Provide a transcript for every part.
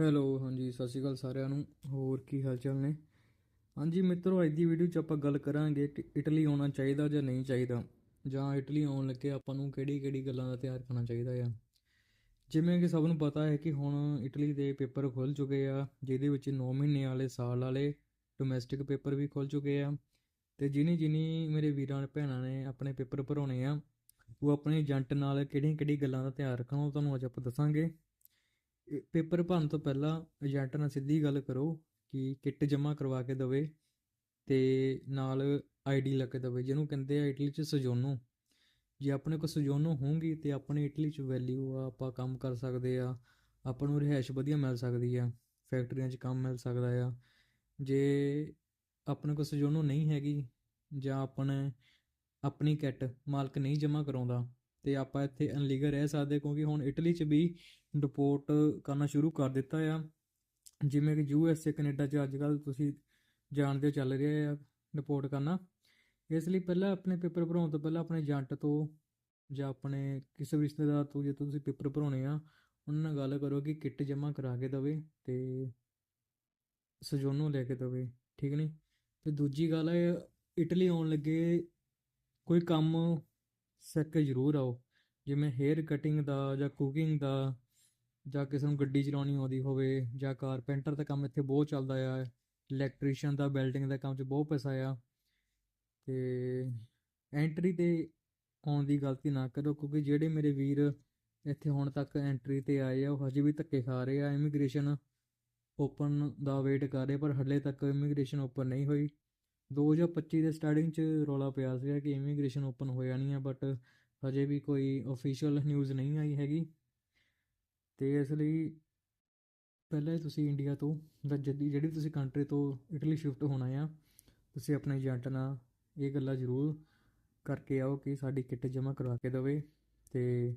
Hello, ਹਾਂਜੀ, ਸਤਿ ਸ਼੍ਰੀ ਅਕਾਲ ਸਾਰਿਆਂ ਨੂੰ। ਹੋਰ ਕੀ ਹਾਲ ਚਾਲ ਨੇ? ਹਾਂਜੀ, ਮਿੱਤਰੋ, ਅੱਜ ਦੀ ਵੀਡੀਓ 'ਚ ਆਪਾਂ ਗੱਲ ਕਰਾਂਗੇ ਕਿ ਇਟਲੀ ਆਉਣਾ ਚਾਹੀਦਾ ਜਾਂ ਨਹੀਂ ਚਾਹੀਦਾ। ਜਾਂ ਇਟਲੀ ਆਉਣ ਲੱਗੇ ਆਪਾਂ ਨੂੰ ਕਿਹੜੀ ਕਿਹੜੀ ਗੱਲਾਂ ਦਾ ਧਿਆਨ ਰੱਖਣਾ ਚਾਹੀਦਾ ਆ। ਜਿਵੇਂ ਕਿ ਸਭ ਨੂੰ ਪਤਾ ਹੈ ਕਿ ਹੁਣ ਇਟਲੀ ਦੇ ਪੇਪਰ ਖੁੱਲ ਚੁੱਕੇ ਆ, ਜਿਹਦੇ ਵਿੱਚ 9 ਮਹੀਨੇ ਵਾਲੇ ਸਾਲ ਵਾਲੇ ਡੋਮੈਸਟਿਕ ਪੇਪਰ ਵੀ ਖੁੱਲ ਚੁੱਕੇ ਆ। ਤੇ ਜਿਨੀ ਜਿਨੀ ਮੇਰੇ ਵੀਰਾਂ, ਭੈਣਾਂ ਨੇ ਆਪਣੇ ਪੇਪਰ ਭਰਾਉਣੇ ਆ, ਉਹ ਆਪਣੇ ਏਜੰਟ ਨਾਲ ਕਿਹੜੀਆਂ ਕਿਹੜੀ ਗੱਲਾਂ ਦਾ ਧਿਆਨ ਰੱਖਣਾ ਉਹ ਤੁਹਾਨੂੰ ਅੱਜ ਆਪਾਂ ਦੱਸਾਂਗੇ। ਪੇਪਰ ਭਰਨ ਤੋਂ ਪਹਿਲਾਂ ਏਜੰਟ ਨਾਲ ਸਿੱਧੀ ਗੱਲ ਕਰੋ ਕਿ ਕਿੱਟ ਜਮ੍ਹਾਂ ਕਰਵਾ ਕੇ ਦੇਵੇ ਤੇ ਨਾਲ ਆਈਡੀ ਲੱਗ ਕੇ ਦੇਵੇ, ਜਿਹਨੂੰ ਕਹਿੰਦੇ ਆ ਇਟਲੀ 'ਚ ਸਜੋਨੋ। ਜੇ ਆਪਣੇ ਕੋਲ ਸਜੋਨੋ ਹੋਊਗੀ ਤੇ ਆਪਣੇ ਇਟਲੀ 'ਚ ਵੈਲਿਊ ਆ, ਆਪਾਂ ਕੰਮ ਕਰ ਸਕਦੇ ਆ, ਆਪਾਂ ਨੂੰ ਰਿਹਾਇਸ਼ ਵਧੀਆ ਮਿਲ ਸਕਦੀ ਆ, ਫੈਕਟਰੀਆਂ 'ਚ ਕੰਮ ਮਿਲ ਸਕਦਾ ਆ। ਜੇ ਆਪਣੇ ਕੋਲ ਸਜੋਨੋ ਨਹੀਂ ਹੈਗੀ ਜਾਂ ਆਪਣੇ ਆਪਣੀ ਕਿੱਟ ਮਾਲਕ ਨਹੀਂ ਜਮ੍ਹਾਂ ਕਰਾਉਂਦਾ ਤੇ ਆਪਾਂ ਇੱਥੇ ਅਨਲੀਗਲ ਰਹਿ ਸਕਦੇ ਕਿਉਂਕਿ ਹੁਣ ਇਟਲੀ 'ਚ ਵੀ ਡਿਪੋਰਟ ਕਰਨਾ ਸ਼ੁਰੂ ਕਰ ਦਿੱਤਾ ਆ। ਜਿਵੇਂ ਕਿ ਯੂ ਐਸ ਏ ਕੈਨੇਡਾ 'ਚ ਅੱਜ ਕੱਲ੍ਹ ਤੁਸੀਂ ਜਾਣਦੇ ਹੋ ਚੱਲ ਰਿਹਾ ਆ ਡਿਪੋਰਟ ਕਰਨਾ। ਇਸ ਲਈ ਪਹਿਲਾਂ ਆਪਣੇ ਪੇਪਰ ਭਰਾਉਣ ਤੋਂ ਪਹਿਲਾਂ ਆਪਣੇ ਏਜੰਟ ਤੋਂ ਜਾਂ ਆਪਣੇ ਕਿਸੇ ਵੀ ਰਿਸ਼ਤੇਦਾਰ ਤੋਂ ਜੇ ਤੁਸੀਂ ਪੇਪਰ ਭਰਾਉਣੇ ਆ, ਉਹਨਾਂ ਨਾਲ ਗੱਲ ਕਰੋ ਕਿ ਕਿੱਟ ਜਮ੍ਹਾਂ ਕਰਾ ਕੇ ਦੇਵੇ ਤੇ ਸਜੋਨੂ ਲੈ ਕੇ ਦੇਵੇ, ਠੀਕ ਨਹੀਂ ਤੇ ਦੂਜੀ ਗੱਲ ਹੈ ਇਟਲੀ ਆਉਣ ਲੱਗੇ ਕੋਈ ਕੰਮ ਸਿੱਖ ਜ਼ਰੂਰ ਆਓ। ਜਿਵੇਂ ਹੇਅਰ ਕਟਿੰਗ ਦਾ ਜਾਂ ਕੁਕਿੰਗ ਦਾ ਜਾਂ ਕਿਸੇ ਨੂੰ ਗੱਡੀ ਚਲਾਉਣੀ ਆਉਂਦੀ ਹੋਵੇ ਜਾਂ ਕਾਰਪੈਂਟਰ ਦਾ ਕੰਮ ਇੱਥੇ ਬਹੁਤ ਚੱਲਦਾ ਆ। ਇਲੈਕਟ੍ਰੀਸ਼ੀਅਨ ਦਾ ਵੈਲਡਿੰਗ ਦਾ ਕੰਮ 'ਚ ਬਹੁਤ ਪੈਸਾ ਆ। ਤੇ ਐਂਟਰੀ ਤੇ ਆਉਣ ਦੀ ਗਲਤੀ ਨਾ ਕਰੋ ਕਿਉਂਕਿ ਜਿਹੜੇ ਮੇਰੇ ਵੀਰ ਇੱਥੇ ਹੁਣ ਤੱਕ ਐਂਟਰੀ ਤੇ ਆਏ ਆ, ਉਹ ਹਜੇ ਵੀ ਧੱਕੇ ਖਾ ਰਹੇ ਆ। ਇਮੀਗ੍ਰੇਸ਼ਨ ਓਪਨ ਦਾ ਵੇਟ ਕਰ ਰਹੇ ਪਰ ਹਲੇ ਤੱਕ ਇਮੀਗ੍ਰੇਸ਼ਨ ਓਪਨ ਨਹੀਂ ਹੋਈ। 2025 ਦੇ ਸਟਾਰਟਿੰਗ 'ਚ ਰੌਲਾ ਪਿਆ ਸੀਗਾ ਕਿ ਇਮੀਗ੍ਰੇਸ਼ਨ ਓਪਨ ਹੋ ਜਾਣੀ ਆ ਬਟ ਹਜੇ ਵੀ ਕੋਈ ਅਫੀਸ਼ੀਅਲ ਨਿਊਜ਼ ਨਹੀਂ ਆਈ ਹੈਗੀ। ਤੇ ਇਸ ਲਈ ਪਹਿਲਾਂ ਹੀ ਤੁਸੀਂ ਇੰਡੀਆ ਤੋਂ ਜਾਂ ਜਦੀ, ਜਿਹੜੀ ਤੁਸੀਂ ਕੰਟਰੀ ਤੋਂ ਇਟਲੀ ਸ਼ਿਫਟ ਹੋਣਾ ਆ, ਤੁਸੀਂ ਆਪਣੇ ਏਜੰਟ ਨਾਲ ਇਹ ਗੱਲਾਂ ਜ਼ਰੂਰ ਕਰਕੇ ਆਓ ਕਿ ਸਾਡੀ ਕਿੱਟ ਜਮ੍ਹਾਂ ਕਰਵਾ ਕੇ ਦੇਵੇ ਤੇ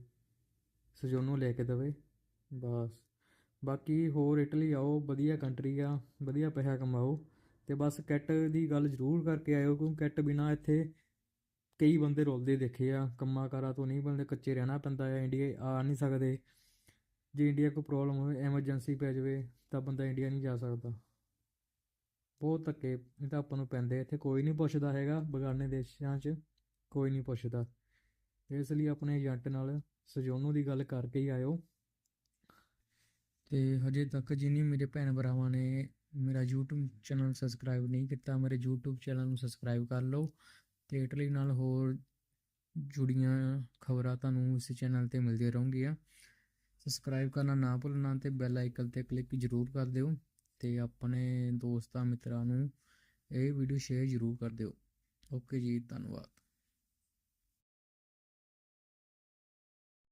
ਸਜੋਨੋ ਲੈ ਕੇ ਦੇਵੇ, ਬਸ। ਬਾਕੀ ਹੋਰ ਇਟਲੀ ਆਓ, ਵਧੀਆ ਕੰਟਰੀ ਆ, ਵਧੀਆ ਪੈਸਾ ਕਮਾਓ। ਤੇ ਬਸ ਕੈਟ ਦੀ ਗੱਲ ਜ਼ਰੂਰ ਕਰਕੇ ਆਇਓ ਕਿਉਂਕਿ ਕਿੱਟ ਬਿਨਾ ਇੱਥੇ ਕਈ ਬੰਦੇ ਰੋਲਦੇ ਦੇਖੇ ਆ, ਕੰਮਾਂ ਕਾਰਾਂ ਤੋਂ ਨਹੀਂ ਬੰਦੇ ਕੱਚੇ ਰਹਿਣਾ ਪੈਂਦਾ ਆ, ਇੰਡੀਆ ਆ ਨਹੀਂ ਸਕਦੇ। ਜੇ ਇੰਡੀਆ ਕੋਈ ਪ੍ਰੋਬਲਮ ਹੋਵੇ ਐਮਰਜੈਂਸੀ ਪੈ ਜਾਵੇ, ਤਾਂ ਬੰਦਾ ਇੰਡੀਆ ਨਹੀਂ ਜਾ ਸਕਦਾ। ਬਹੁਤ ਧੱਕੇ ਇਹ ਤਾਂ ਆਪਾਂ ਨੂੰ ਪੈਂਦੇ ਇੱਥੇ ਕੋਈ ਨਹੀਂ ਪੁੱਛਦਾ ਹੈਗਾ, ਬਗਾਨੇ ਦੇਸ਼ਾਂ 'ਚ ਕੋਈ ਨਹੀਂ ਪੁੱਛਦਾ। ਇਸ ਲਈ ਆਪਣੇ ਏਜੰਟ ਨਾਲ ਸਜੋਨੂ ਦੀ ਗੱਲ ਕਰਕੇ ਹੀ ਆਇਓ। ਤੇ ਹਜੇ ਤੱਕ ਜਿਨੀ ਮੇਰੇ ਭੈਣ ਭਰਾਵਾਂ ਨੇ ਮੇਰਾ YouTube ਚੈਨਲ ਸਬਸਕ੍ਰਾਈਬ ਨਹੀਂ ਕੀਤਾ, ਮੇਰੇ YouTube ਚੈਨਲ ਨੂੰ ਸਬਸਕ੍ਰਾਈਬ ਕਰ ਲਓ ਤੇ ਇਟਲੀ ਨਾਲ ਹੋਰ ਜੁੜੀਆਂ ਖਬਰਾਂ ਤੁਹਾਨੂੰ ਇਸ ਚੈਨਲ ਤੇ ਮਿਲਦੀਆਂ ਰਹਿਣਗੀਆਂ। ਸਬਸਕ੍ਰਾਈਬ ਕਰਨਾ ਨਾ ਭੁੱਲਣਾ ਤੇ ਬੈਲ ਆਈਕਨ ਤੇ ਕਲਿੱਕ ਜ਼ਰੂਰ ਕਰ ਦਿਓ ਤੇ ਆਪਣੇ ਦੋਸਤਾਂ ਮਿੱਤਰਾਂ ਨੂੰ ਇਹ ਵੀਡੀਓ ਸ਼ੇਅਰ ਜ਼ਰੂਰ ਕਰ ਦਿਓ। ਓਕੇ ਜੀ, ਧੰਨਵਾਦ।